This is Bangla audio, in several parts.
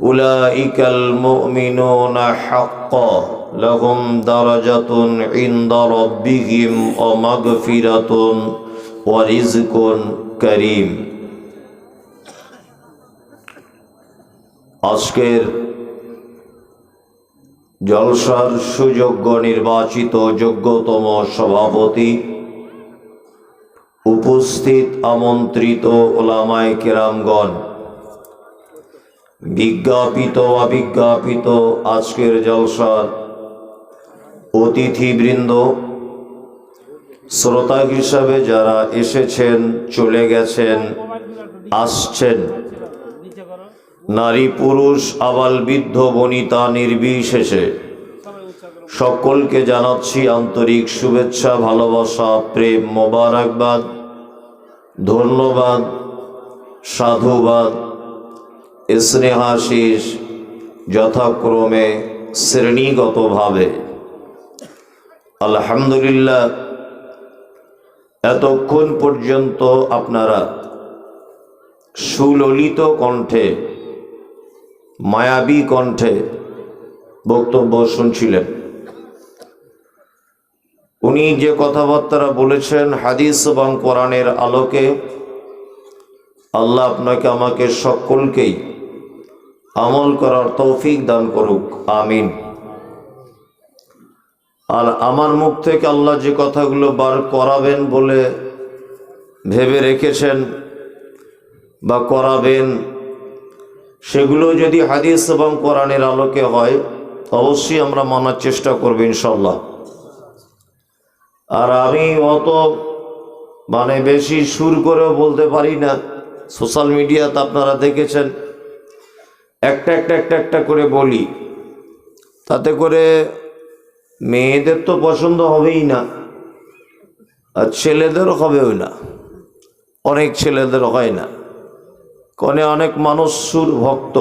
أولئك المؤمنون حقا لهم درجة عند ربهم ومغفرة ورزق كريم আজকের জলসার সুযোগ্য নির্বাচিত যোগ্যতম সভাপতি উপস্থিত আমন্ত্রিত ওলামায় কেরামগণ বিজ্ঞাপিত, অবিজ্ঞাপিত আজকের জলসার অতিথিবৃন্দ, শ্রোতা হিসাবে যারা এসেছেন, চলে গেছেন, আসছেন। নারী পুরুষ, আবাল বৃদ্ধ, বনিতা, নির্বিশেষে সকলকে জানাচ্ছি আন্তরিক শুভেচ্ছা, ভালোবাসা, প্রেম, মোবারকবাদ, ধন্যবাদ, সাধুবাদ। স্নেহাশিস যথাক্রমে শ্রেণীগতভাবে। আলহামদুলিল্লাহ, এতক্ষণ পর্যন্ত আপনারা সুললিত কণ্ঠে, মায়াবী কণ্ঠে বক্তব্য শুনছিলেন। উনি যে কথাবার্তা বলেছেন হাদিস এবং কোরআনের আলোকে, আল্লাহ আপনাকে আমাকে সকলকেই আমল করার তৌফিক দান করুক, আমিন। আর আমার মুখ থেকে আল্লাহ যে কথাগুলো বার করাবেন বলে ভেবে রেখেছেন বা করাবেন, সেগুলো যদি হাদিস এবং কোরআনের আলোকে হয়, অবশ্যই আমরা মানার চেষ্টা করব ইনশাল্লাহ আর আমি অত মানে বেশি সুর করেও বলতে পারি না। সোশ্যাল মিডিয়াতে আপনারা দেখেছেন একটা একটা একটা একটা করে বলি। তাতে করে মেয়েদের তো পছন্দ হবেই না, আর ছেলেদেরও হবেও না। অনেক ছেলেদের হয় না। কনে অনেক মানুষ সুর ভক্ত।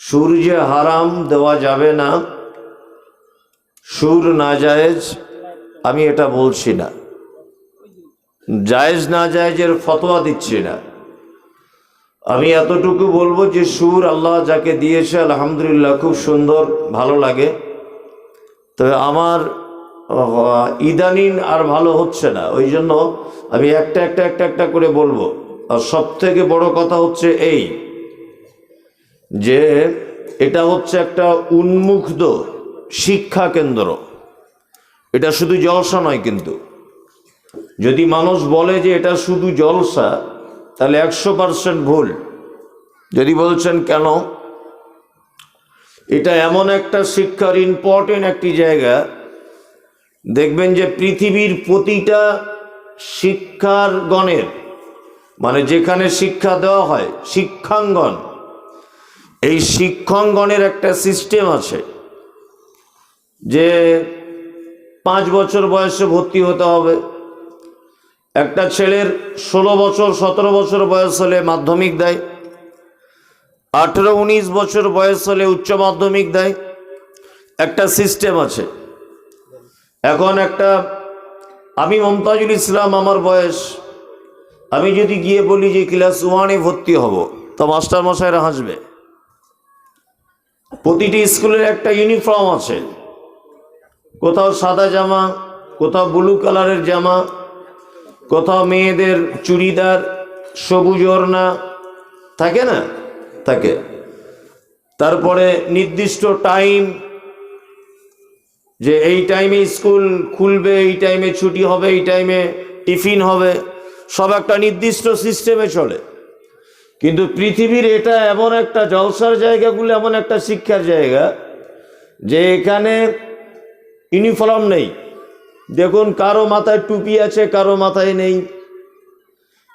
সুর যে হারাম দেওয়া যাবে না, সুর না জায়েজ, আমি এটা বলছি না। জায়েজ না জায়েজের ফতোয়া দিচ্ছি না। আমি এতটুকু বলব যে সুর আল্লাহ যাকে দিয়েছে, আলহামদুলিল্লাহ, খুব সুন্দর, ভালো লাগে। তবে আমার ইদানিন আর ভালো হচ্ছে না। ওই জন্য আমি একটা একটা একটা একটা করে বলব। আর সব থেকে বড় কথা হচ্ছে এই, যে এটা হচ্ছে একটা উন্মুক্ত শিক্ষা কেন্দ্র। এটা শুধু জলসা নয় কিন্তু। যদি মানুষ বলে যে এটা শুধু জলসা তাহলে একশো পার্সেন্ট ভুল। যদি বলছেন কেন? এটা এমন একটা শিক্ষার ইম্পর্টেন্ট একটি জায়গা। দেখবেন যে পৃথিবীর প্রতিটা শিক্ষার গণের মানে যেখানে শিক্ষা দেওয়া হয়, শিক্ষাঙ্গন, এই শিক্ষাঙ্গনের একটা সিস্টেম আছে যে পাঁচ বছর বয়সে ভর্তি হতে হবে। একটা ছেলের ষোলো বছর, সতেরো বছর বয়স হলে মাধ্যমিক দেয়। আঠেরো, উনিশ বছর বয়স হলে উচ্চ মাধ্যমিক দেয়। একটা সিস্টেম আছে। এখন একটা, আমি মমতাজুল ইসলাম আমার বয়স, আমি যদি গিয়ে বলি যে ক্লাস ওয়ানে ভর্তি হব, তো মাস্টার মশাইরা হাসবে। প্রতিটি স্কুলের একটা ইউনিফর্ম আছে। কোথাও সাদা জামা, কোথাও ব্লু কালারের জামা কোথাও মেয়েদের চুড়িদার, সবুজ ওড়না, থাকে না? থাকে। তারপরে নির্দিষ্ট টাইম যে এই টাইমে স্কুল খুলবে, এই টাইমে ছুটি হবে, এই টাইমে টিফিন হবে, সব একটা নির্দিষ্ট সিস্টেমে চলে। কিন্তু পৃথিবীর এটা এমন একটা জলসার জায়গাগুলো, এমন একটা শিক্ষার জায়গা যে এখানে ইউনিফর্ম নেই। দেখুন, কারও মাথায় টুপি আছে, কারও মাথায় নেই।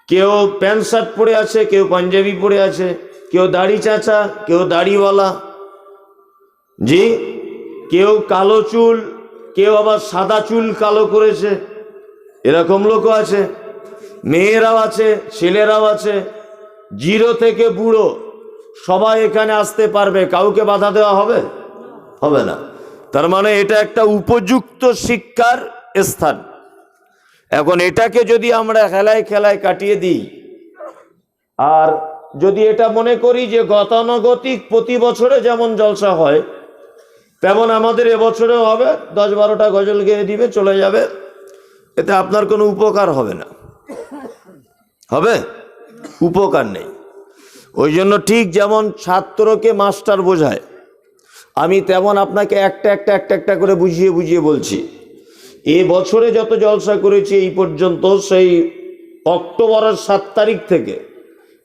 কেউ প্যান্ট শার্ট পরে আছে, কেউ পাঞ্জাবি পরে আছে, কেউ দাড়ি চাচা, কেউ দাড়িওয়ালা। জি, কেউ কালো চুল, কেউ আবার সাদা চুল কালো করেছে। এরকম লোকও আছে, মেয়েরাও আছে, ছেলেরাও আছে, জিরো থেকে বুড়ো, সবাই এখানে আসতে পারবে, কাউকে বাধা দেওয়া হবে? হবে না। তার মানে এটা একটা উপযুক্ত শিক্ষার স্থান। এখন এটাকে যদি আমরা খেলায় খেলায় কাটিয়ে দিই, আর যদি এটা মনে করি যে গতানুগতিক প্রতি বছরে যেমন জলসা হয়, তেমন আমাদের এবছরেও হবে দশ বারোটা গজল গেয়ে দিবে, চলে যাবে। এতে আপনার কোনো উপকার হবে না। হবে? উপকার নেই। ওই জন্য ঠিক যেমন ছাত্রকে মাস্টার বোঝায়, আমি তেমন আপনাকে একটা একটা একটা একটা করে বুঝিয়ে বুঝিয়ে বলছি। এ বছরে যত জলসা করেছি, এই পর্যন্ত সেই অক্টোবরের সাত তারিখ থেকে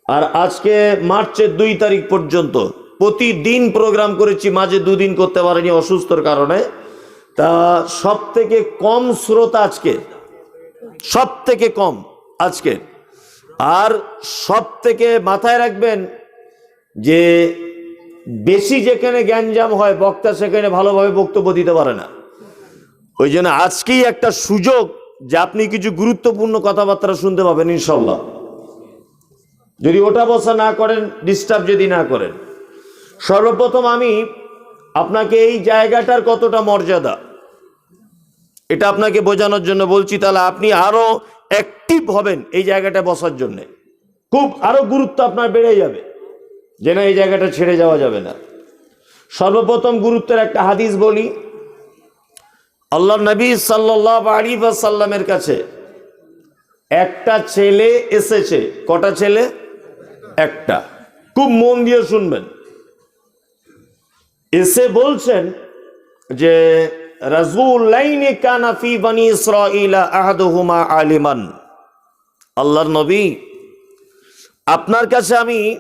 আর আজকে মার্চের দুই তারিখ পর্যন্ত প্রতিদিন প্রোগ্রাম করেছি, মাঝে দুদিন করতে পারিনি অসুস্থর কারণে। তা সব থেকে কম স্রোত আজকে সব থেকে কম আজকে। আর সব থেকে মাথায় রাখবেন যে বেশি যেখানে জ্ঞানজাম হয়, বক্তা সেখানে ভালোভাবে বক্তব্য দিতে পারে না। ওই জন্য আজকেই একটা সুযোগ যে আপনি কিছু গুরুত্বপূর্ণ কথাবার্তা শুনতে পাবেন ইনশাল্লাহ যদি ওটা বসা না করেন ডিস্টার্ব যদি না করেন। সর্বপ্রথম আমি আপনাকে এই জায়গাটার কতটা মর্যাদা, এটা আপনাকে বোঝানোর জন্য বলছি, তাহলে আপনি আরও অ্যাক্টিভ হবেন এই জায়গাটা বসার জন্য। খুব আরও গুরুত্ব আপনার বেড়ে যাবে, যে না এই জায়গাটা ছেড়ে যাওয়া যাবে না। সর্বপ্রথম গুরুত্বের একটা হাদিস বলি আল্লাহ নবী সাল্লাহ সাল্লামের কাছে একটা ছেলে এসেছে। কটা ছেলে? একটা। খুব মন দিয়ে শুনবেন। এসে বলছেন যে রাজুল্লাইনে কানাফি বানি আহাদুহুমা আলিমান। আল্লাহর নবী, আপনার কাছে আমি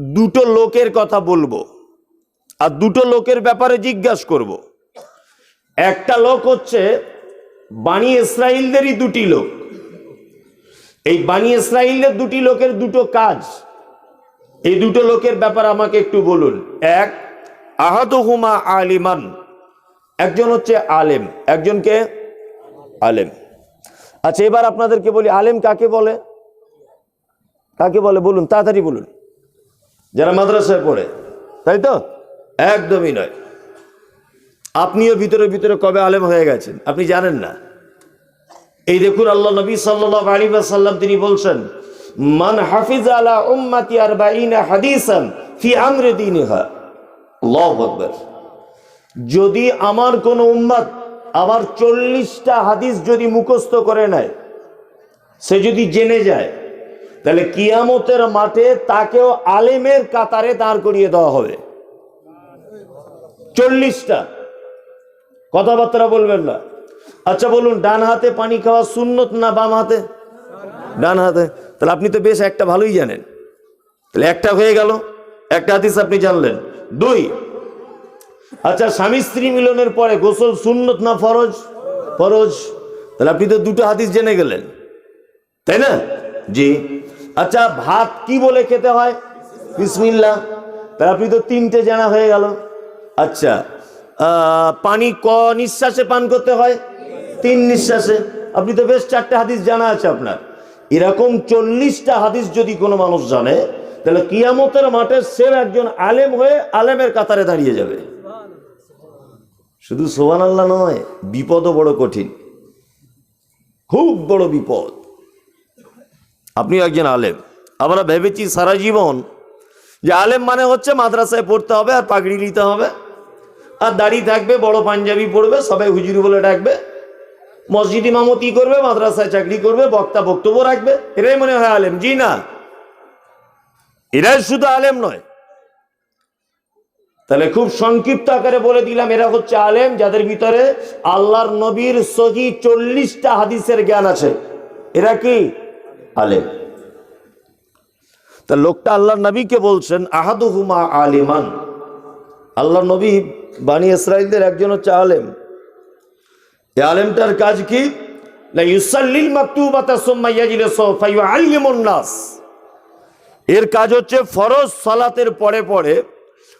দুটো লোকের কথা বলব আর দুটো লোকের ব্যাপারে জিজ্ঞাসা করব। একটা লোক হচ্ছে বাণী ইসরায়েলদেরই দুটি লোক। এই বাণী ইসরায়েলের দুটি লোকের দুটো কাজ। এই দুটো লোকের ব্যাপার আমাকে একটু বলুন। এক, আহাদুহুমা আলিমান। একজন হচ্ছে আলেম। একজনকে আলেম। আচ্ছা এবার আপনাদেরকে বলি, আলেম কাকে বলে? কাকে বলে? বলুন, তাড়াতাড়ি বলুন। যারা মাদ্রাসায় পড়ে, তাই তো? একদমই নয়। আপনিও ভিতরে ভিতরে কবে আলেম হয়ে গেছেন? আপনি জানেন না। এই দেখুন আল্লাহ নবী সাল্লাহ আলী সাল্লাম তিনি বলছেন, মান হাফিজ আলা উম্মাতি আর বাইনা হাদিসান ফি আমরে দিনহা। যদি আমার কোন উম্মাদ আমার চল্লিশটা হাদিস যদি মুখস্থ করে নেয়, সে যদি জেনে যায়, তাহলে কিয়ামতের মাঠে তাকেও আলেমের কাতারে দাঁড় করিয়ে দেওয়া হবে। চল্লিশটা। কথাবার্তা বলবেন না। আচ্ছা বলুন, ডান হাতে পানি খাওয়া সুন্নত না বাম হাতে? ডান হাতে। তাহলে আপনি তো বেশ একটা ভালোই জানেন। তাহলে একটা হয়ে গেল, একটা হাদিস আপনি জানলেন। দুই আচ্ছা স্বামী স্ত্রী মিলনের পরে গোসল সুন্নত না ফরজ? ফরজ। তাহলে আপনি তো দুটো হাদিস জেনে গেলেন। তাই না? জি। আচ্ছা ভাত কি বলে খেতে হয়? বিসমিল্লা তাহলে আপনি তো তিনটে জানা হয়ে গেল। আচ্ছা পানি ক নিঃশ্বাসে পান করতে হয়? তিন নিঃশ্বাসে। আপনি তো বেশ চারটে হাদিস জানা আছে আপনার। এরকম চল্লিশটা হাদিস যদি কোনো মানুষ জানে, তাহলে কিয়ামতের মাঠে সে একজন আলেম হয়ে আলেমের কাতারে দাঁড়িয়ে যাবে। শুধু সোহান আল্লাহ নয়, বিপদও বড় কঠিন। খুব বড় বিপদ। আপনি একজন আলেম। আমরা ভেবেছি সারা জীবন যে আলেম মানে হচ্ছে মাদ্রাসায় পড়তে হবে আর পাগড়ি নিতে হবে। আর দাড়ি থাকবে, বড় পাঞ্জাবি পড়বে সবাই হুজুরি বলে ডাকবে। মসজিদ ইমামতি করবে, মাদ্রাসায় চাকরি করবে, বক্তা বক্তব্য রাখবে। এরাই মনে হয় আলেম, জি না? এরাই শুধু আলেম নয়। তাহলে খুব সংক্ষিপ্ত আকারে বলে দিলাম, এরা হচ্ছে আলেম, যাদের ভিতরে আল্লাহর নবীর সহি চল্লিশটা হাদিসের জ্ঞান আছে। এরা কি? আলেম। তা লোকটা আল্লাহর নবীকে বলছেন, আহাদুহুমা আলিমান। আল্লাহ নবী বাণী ইসরায়েলদের একজন হচ্ছে আলেম। এই আলেমটার কাজ কি? না ইউসাল্লিল মাকতুবাতা নাস এর কাজ হচ্ছে ফরজ সালাতের পরে পরে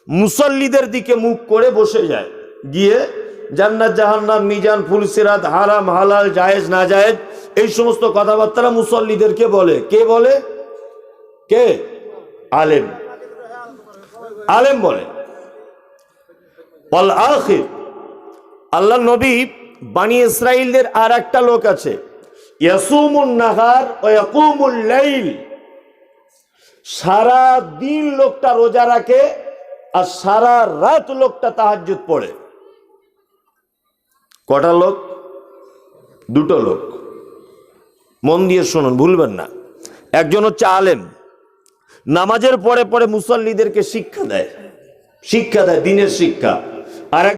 মুসল্লিদের দিকে মুখ করে বসে যায়। গিয়ে জান্নাত, জাহান্নাম, মিজান ফুলসিরাত হারাম, হালাল, জায়েজ না জায়েজ এই সমস্ত কথাবার্তা মুসল্লিদেরকে বলে। কে বলে? কে? আলেম। আলেম বলে। বল আখির। আল্লাহ নবী বানি ইসরাইলদের আর একটা লোক আছে। নাহার সারা দিন লোকটা রোজা রাখে আর সারা রাত লোকটা তাহাজ্জুদ পড়ে। কটা লোক? দুটো লোক। মন দিয়ে শুনুন, ভুলবেন না। একজন হচ্ছে আলেম। নামাজের পরে পরে মুসল্লিদেরকে শিক্ষা দেয়। শিক্ষা দেয়, দিনের শিক্ষা। আর এক